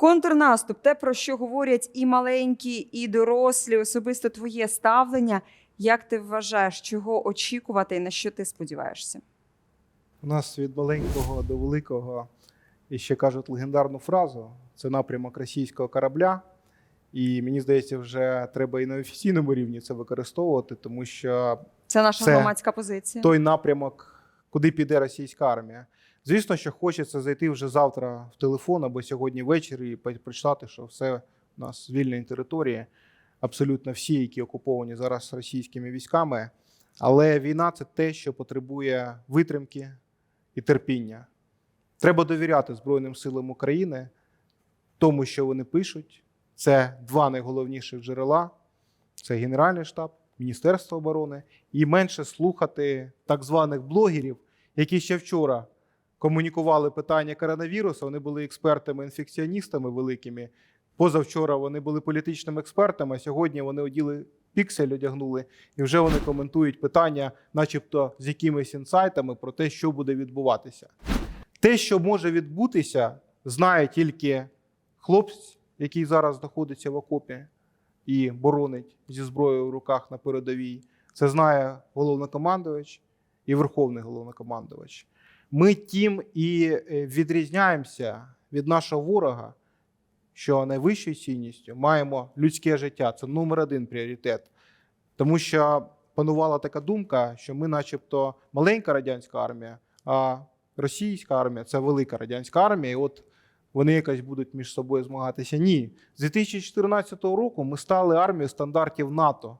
Контрнаступ, те, про що говорять і маленькі, і дорослі, особисто твоє ставлення. Як ти вважаєш, чого очікувати і на що ти сподіваєшся? У нас від маленького до великого, і ще кажуть легендарну фразу: це напрямок російського корабля. І мені здається, вже треба і на офіційному рівні це використовувати, тому що Це наша Це громадська позиція. той напрямок, куди піде російська армія. Звісно, що хочеться зайти вже завтра в телефон або сьогодні ввечері і прочитати, що все у нас звільнені території, абсолютно всі, які окуповані зараз російськими військами. Але війна це те, що потребує витримки і терпіння. Треба довіряти Збройним силам України, тому, що вони пишуть. Це два найголовніших джерела: це Генеральний штаб, Міністерство оборони, і менше слухати так званих блогерів, які ще вчора комунікували питання коронавірусу. Вони були експертами-інфекціоністами великими. Позавчора вони були політичними експертами. а Сьогодні вони оділи піксель, одягнули, і вже вони коментують питання, начебто з якимись інсайтами про те, що буде відбуватися. Те, що може відбутися, знає тільки хлопець, який зараз знаходиться в окопі і боронить зі зброєю в руках на передовій. Це знає головнокомандувач і верховний головнокомандувач. Ми тим і е, відрізняємося від нашого ворога, що найвищою цінністю маємо людське життя. Це номер один пріоритет. Тому що панувала така думка, що ми, начебто, маленька радянська армія, а російська армія це велика радянська армія. І от вони якось будуть між собою змагатися. Ні, з 2014 року ми стали армією стандартів НАТО.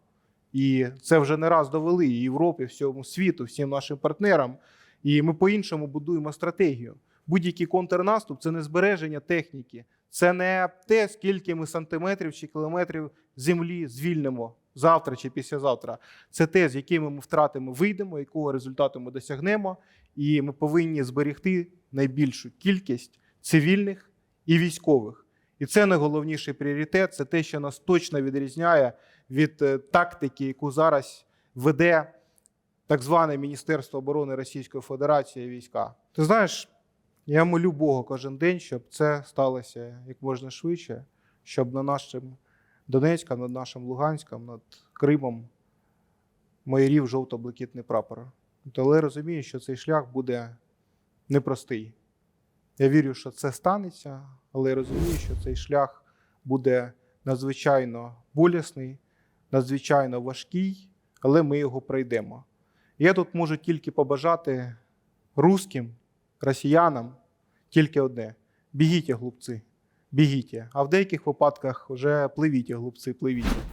І це вже не раз довели і Європі, всьому світу, всім нашим партнерам. І ми по-іншому будуємо стратегію. Будь-який контрнаступ це не збереження техніки, це не те, скільки ми сантиметрів чи кілометрів землі звільнимо завтра чи післязавтра. Це те, з якими ми втратами вийдемо, якого результату ми досягнемо. І ми повинні зберегти найбільшу кількість цивільних і військових. І це найголовніший пріоритет. Це те, що нас точно відрізняє від е, тактики, яку зараз веде так зване Міністерство оборони Російської Федерації війська. Ти знаєш, я молю Бога кожен день, щоб це сталося як можна швидше, щоб на нашим Донецьком, над нашим Луганськом, над Кримом майорів жовто-блакитний прапор. Але я розумію, що цей шлях буде непростий. Я вірю, що це станеться, але я розумію, що цей шлях буде надзвичайно болісний, надзвичайно важкий, але ми його пройдемо. Я тут можу тільки побажати русським, росіянам тільки одне: бігіть, глупці, бігіть. А в деяких випадках вже пливіть, глупці, пливіть.